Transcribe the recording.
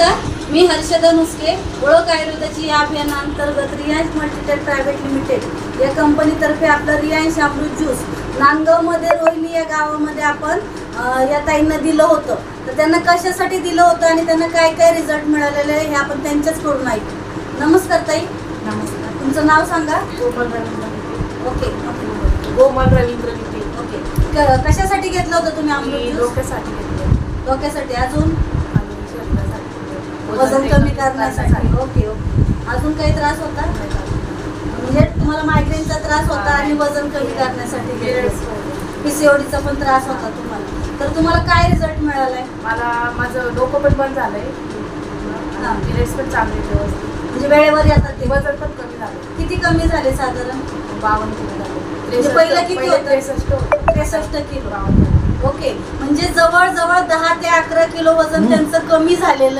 नमस्कार. मी हर्षदा नुसके ओळख आयुर्वेदाची या अभियानांतर्गत रियांश मल्टीटेक प्रायव्हेट लिमिटेड या कंपनीतर्फे आपलं रियांश अमृत ज्यूस नांदगावमध्ये रोहिणी या गावामध्ये आपण या ताईंना दिलं होतं. तर त्यांना कशासाठी दिलं होतं आणि त्यांना काय काय रिझल्ट मिळालेले आहे हे आपण त्यांच्याच कडून ऐकू. नमस्कार ताई. नमस्कार. तुमचं नाव सांगा. गोपाल रवींद्र. ओके. गोपाल रवींद्र. ओके. कशासाठी घेतलं होतं तुम्ही ज्यूस? डोक्यासाठी घेतले. डोक्यासाठी. अजून. वजन कमी करण्यासाठी ओके ओके. अजून काही त्रास होता? म्हणजे तुम्हाला मायग्रेनचा त्रास होता आणि वजन कमी करण्यासाठी. पीसीओडीचा पण त्रास होता तुम्हाला. तर तुम्हाला काय रिझल्ट मिळालाय? मला माझं डोकं पण बंद झालंय. हा. पिरियड्स पण चांगले व्यवस्थित. म्हणजे वेळेवर येतात ते? वजन पण कमी झालं किती कमी झाले साधारण? बावन्न किलो झालं. म्हणजे पहिलं किती होतं? त्रेसष्ट. त्रेसष्ट किलो. ओके. म्हणजे जवळ जवळ दहा ते अकरा किलो वजन. त्यांचं कमी झालेलं आहे.